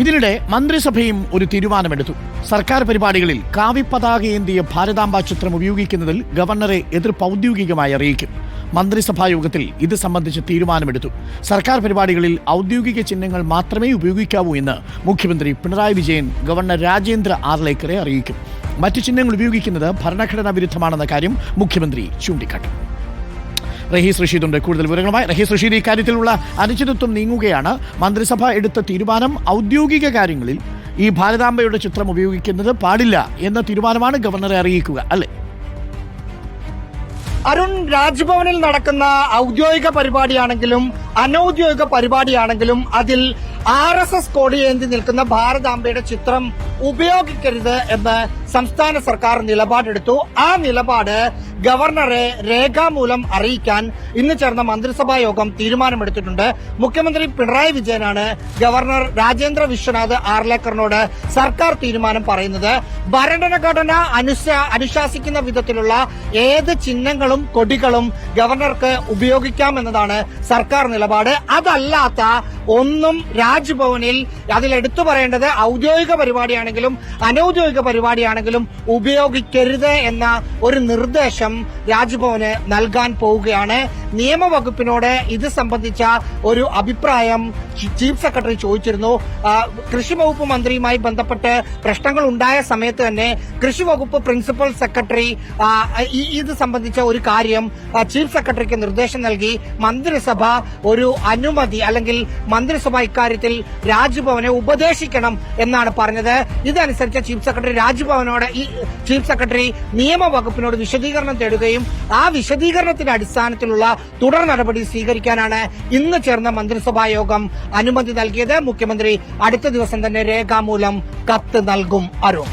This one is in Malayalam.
ഇതിനിടെ മന്ത്രിസഭയും ഒരു തീരുമാനമെടുത്തു. സർക്കാർ പരിപാടികളിൽ കാവിപ്പതാകയേന്തിയ ഭാരതാംബ ചിത്രം ഉപയോഗിക്കുന്നതിൽ ഗവർണറെ എതിർപ്പ് ഔദ്യോഗികമായി അറിയിക്കും. മന്ത്രിസഭാ യോഗത്തിൽ ഇത് സംബന്ധിച്ച് തീരുമാനമെടുത്തു. സർക്കാർ പരിപാടികളിൽ ഔദ്യോഗിക ചിഹ്നങ്ങൾ മാത്രമേ ഉപയോഗിക്കാവൂ എന്ന് മുഖ്യമന്ത്രി പിണറായി വിജയൻ ഗവർണർ രാജേന്ദ്ര ആർലേക്കറെ അറിയിക്കും. മറ്റു ചിഹ്നങ്ങൾ ഉപയോഗിക്കുന്നത് ഭരണഘടനാ വിരുദ്ധമാണെന്ന കാര്യം മുഖ്യമന്ത്രി ചൂണ്ടിക്കാട്ടി. റഹീസ് റഷീദുണ്ട്. കൂടുതൽ വിവരങ്ങളുമായി റഹീസ് റഷീദ് ഇക്കാര്യത്തിലുള്ള അനിശ്ചിതത്വം നീങ്ങുകയാണ്. മന്ത്രിസഭ എടുത്ത തീരുമാനം ഔദ്യോഗിക കാര്യങ്ങളിൽ ഈ ഭാരതാംബയുടെ ചിത്രം ഉപയോഗിക്കുന്നത് പാടില്ല എന്ന തീരുമാനമാണ് ഗവർണറെ അറിയിക്കുക അല്ലേ? അരുൺ രാജ്ഭവനിൽ നടക്കുന്ന ഔദ്യോഗിക പരിപാടിയാണെങ്കിലും അനൌദ്യോഗിക പരിപാടിയാണെങ്കിലും അതിൽ ആർ എസ് എസ് കൊടിയേന്തി നിൽക്കുന്ന ഭാരതാംബയുടെ ചിത്രം ഉപയോഗിക്കരുത് എന്ന് സംസ്ഥാന സർക്കാർ നിലപാടെടുത്തു. ആ നിലപാട് ഗവർണറെ രേഖാമൂലം അറിയിക്കാൻ ഇന്ന് ചേർന്ന മന്ത്രിസഭാ യോഗം തീരുമാനമെടുത്തിട്ടുണ്ട്. മുഖ്യമന്ത്രി പിണറായി വിജയനാണ് ഗവർണർ രാജേന്ദ്ര വിശ്വനാഥ് ആർലേക്കറിനോട് സർക്കാർ തീരുമാനം പറയുന്നത്. ഭരണഘടന അനുശ അനുശാസിക്കുന്ന വിധത്തിലുള്ള ഏത് ചിഹ്നങ്ങളും കൊടികളും ഗവർണർക്ക് ഉപയോഗിക്കാം ഉപയോഗിക്കാമെന്നതാണ് സർക്കാർ നിലപാട്. അതല്ലാത്ത ഒന്നും രാജ്ഭവനിൽ അതിൽ എടുത്തു പറയേണ്ടത് ഔദ്യോഗിക പരിപാടിയാണെങ്കിലും അനൌദ്യോഗിക പരിപാടിയാണെങ്കിലും ഉപയോഗിക്കരുത് എന്ന ഒരു നിർദ്ദേശം രാജ്ഭവന് നൽകാൻ പോവുകയാണ്. നിയമവകുപ്പിനോട് ഇത് സംബന്ധിച്ച ഒരു അഭിപ്രായം ചീഫ് സെക്രട്ടറി ചോദിച്ചിരുന്നു. കൃഷി വകുപ്പ് മന്ത്രിയുമായി ബന്ധപ്പെട്ട് പ്രശ്നങ്ങൾ ഉണ്ടായ സമയത്ത് തന്നെ കൃഷി വകുപ്പ് പ്രിൻസിപ്പൽ സെക്രട്ടറി ഇത് സംബന്ധിച്ച ഒരു കാര്യം ചീഫ് സെക്രട്ടറിക്ക് നിർദ്ദേശം നൽകി. മന്ത്രിസഭ ഒരു അനുമതി അല്ലെങ്കിൽ മന്ത്രിസഭ ഇക്കാര്യത്തിൽ രാജ്ഭവനെ ഉപദേശിക്കണം എന്നാണ് പറഞ്ഞത്. ഇതനുസരിച്ച് ചീഫ് സെക്രട്ടറി രാജ്ഭവനോട് ഈ ചീഫ് സെക്രട്ടറി നിയമവകുപ്പിനോട് വിശദീകരണം തേടുകയും ആ വിശദീകരണത്തിന്റെ അടിസ്ഥാനത്തിലുള്ള തുടർ നടപടി സ്വീകരിക്കാനാണ് ഇന്ന് ചേർന്ന മന്ത്രിസഭാ യോഗം അനുമതി നൽകിയത്. മുഖ്യമന്ത്രി അടുത്ത ദിവസം തന്നെ രേഖാമൂലം കത്ത് നൽകും. അരുൺ.